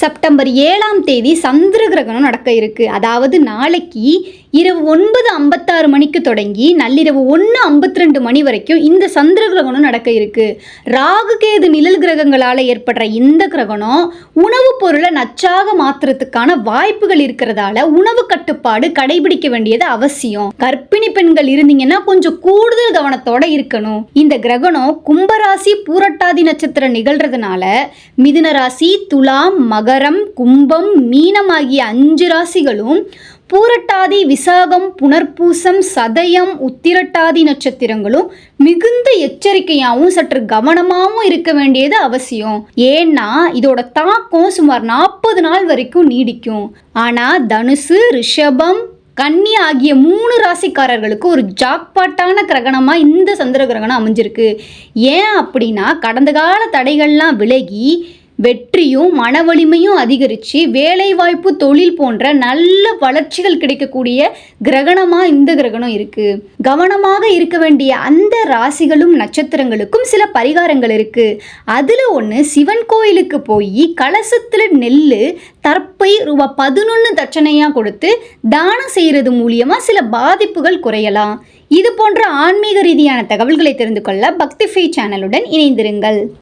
September ஏழாம் தேதி சந்திர கிரகணம் நடக்க இருக்கு. அதாவது நாளைக்கு இரவு ஒன்பது ஐம்பத்தாறு மணிக்கு தொடங்கி நள்ளிரவு ஒன்று ஐம்பத்தி ரெண்டு மணி வரைக்கும் இந்த சந்திர கிரகணம் நடக்க இருக்கு. ராகு கேது நிழல் கிரகங்களால் ஏற்படுற இந்த கிரகணம் உணவுப் பொருளை நச்சாக மாத்துறதுக்கான வாய்ப்புகள் இருக்கிறதால உணவு கட்டுப்பாடு கடைபிடிக்க வேண்டியது அவசியம். கர்ப்பிணி பெண்கள் இருந்தீங்கன்னா கொஞ்சம் கூடுதல் கவனத்தோட இருக்கணும். இந்த கிரகணம் கும்பராசி பூரட்டாதி நட்சத்திரம் நிகழ்றதுனால மிதுன ராசி துலாம் மகரம் கும்பம் மீனம் ஆகிய அஞ்சு ராசிகளும் பூரட்டாதி விசாகம் புனர்பூசம் சதயம் உத்திரட்டாதி நட்சத்திரங்களும் மிகுந்த எச்சரிக்கையாகவும் சற்று கவனமாகவும் இருக்க வேண்டியது அவசியம். ஏன்னா இதோட தாக்கம் சுமார் நாற்பது நாள் வரைக்கும் நீடிக்கும். ஆனால் தனுசு ரிஷபம் கன்னி ஆகிய மூணு ராசிக்காரர்களுக்கு ஒரு ஜாக்பாட்டான கிரகணமாக இந்த சந்திர கிரகணம் அமைஞ்சிருக்கு. ஏன் அப்படின்னா கடந்த கால தடைகள்லாம் விலகி வெற்றியும் மன வலிமையும் அதிகரித்து வேலைவாய்ப்பு தொழில் போன்ற நல்ல வளர்ச்சிகள் கிடைக்கக்கூடிய கிரகணமாக இந்த கிரகணம் இருக்குது கவனமாக இருக்க வேண்டிய அந்த ராசிகளும் நட்சத்திரங்களுக்கும் சில பரிகாரங்கள் இருக்குது அதில் ஒன்று சிவன் கோயிலுக்கு போய் கலசத்தில் நெல் தற்பை ரூபா பதினொன்று தட்சணையாக கொடுத்து தானம் செய்கிறது மூலியமாக சில பாதிப்புகள் குறையலாம். இது போன்ற ஆன்மீக ரீதியான தகவல்களை தெரிந்து கொள்ள பக்திஃபை சேனலுடன் இணைந்திருங்கள்.